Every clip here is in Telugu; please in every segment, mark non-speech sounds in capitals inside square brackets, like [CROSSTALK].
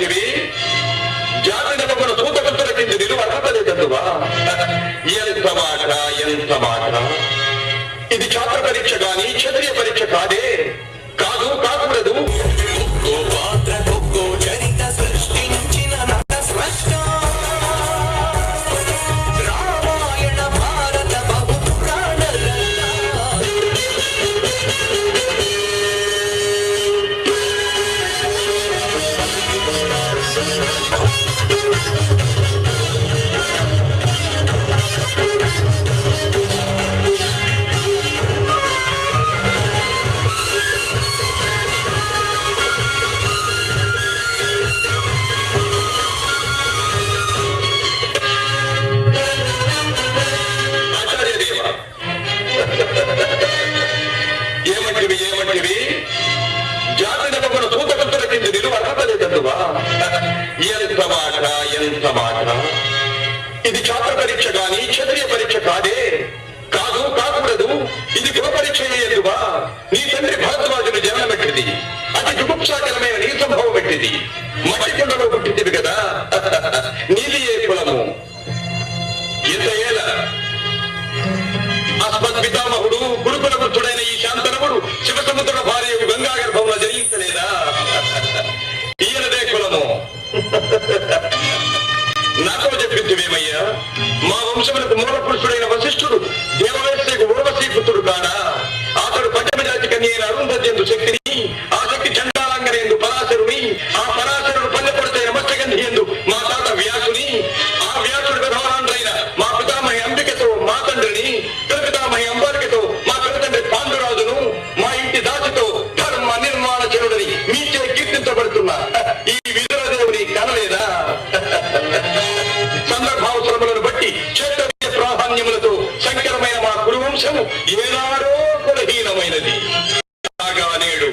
ఏమంటివి జాతి నెలకొన సూతకంతుల కింద నిలువ అర్హత లేదందువా ఎంత మాట ఎంత మాట ఇది ఛాత్ర పరీక్ష గాని క్షత్రియ ఎంత మాట ఇది ఛాత్ర పరీక్ష గాని క్షత్రియ పరీక్ష కాదే. కాదు కాకూడదు. ఇది గృహ పరీక్ష ఎందువా నీ తండ్రి భరద్వాజుడు జన్మ పెట్టింది. అతి జుగుప్సాకరమైన నీ సంభవం పెట్టింది. మట్టి కుండలో పుట్టింది కదా. [LAUGHS] నీది ఏ కులము? ఎంత ఏల? అస్మత్ పితామహుడు గురుకుల వృద్ధుడైన ఈ శాంతనవుడు శివసముద్రుల భార్య గంగా గర్భంలో జయించలేదా [LAUGHS] ఈయనదే కులము. [LAUGHS] ಪುರುಷ ಮೂಲ ಪುರುಷುಡೈನ ఏనాడో కాగా నేడు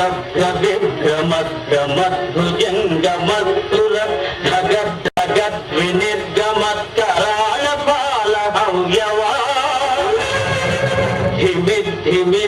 జయస్వద్భ్రమద్భ్రమద్భుజంగమత్తుర ధగద్ధగద్వినిర్గమత్కరాళ పాల హవ్యవా ధిమిద్ధిమిద్ధిమిధ్వనన్మృదంగతుంగమంగళ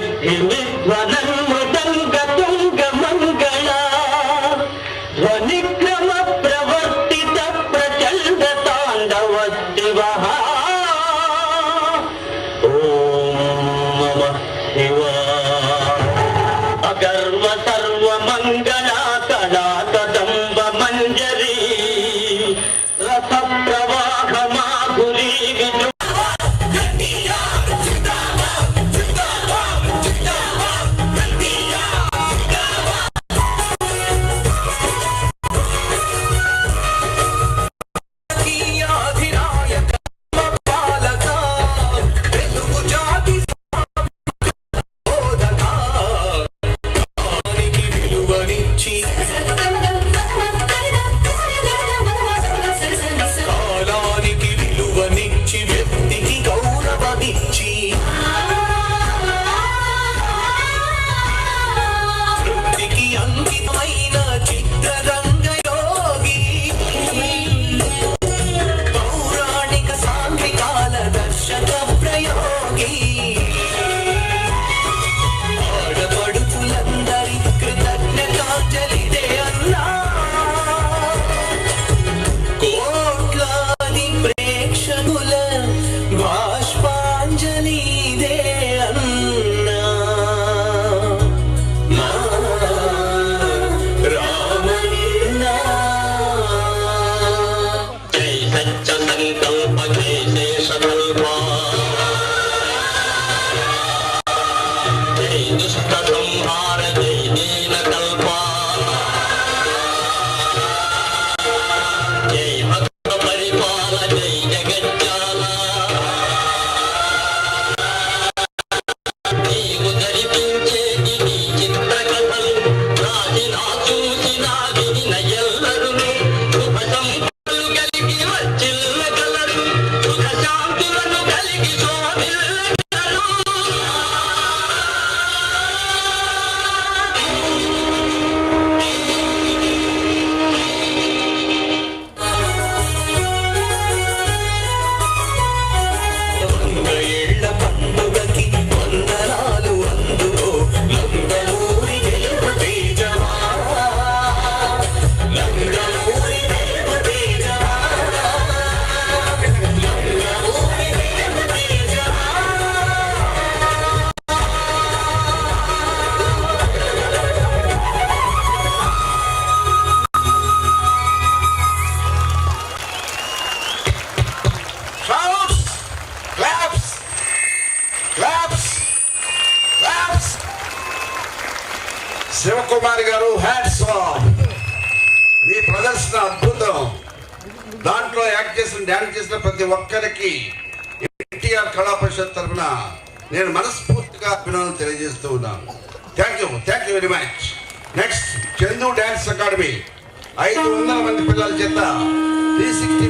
శివకుమార్ గారు హ్యాట్స్ ఆఫ్ మీ ప్రదర్శన అద్భుతం. దాంట్లో యాక్ట్ చేసిన డ్యాన్స్ చేసిన ప్రతి ఒక్కరికి ఎన్టీఆర్ కళా పరిషత్ తరఫున నేను మనస్ఫూర్తిగా అభినందనలు తెలియజేస్తూ ఉన్నాను. Thank you thank you very much next Chandu dance academy. ఐదు వందల మంది పిల్లల చేత త్రీ సిక్స్టీ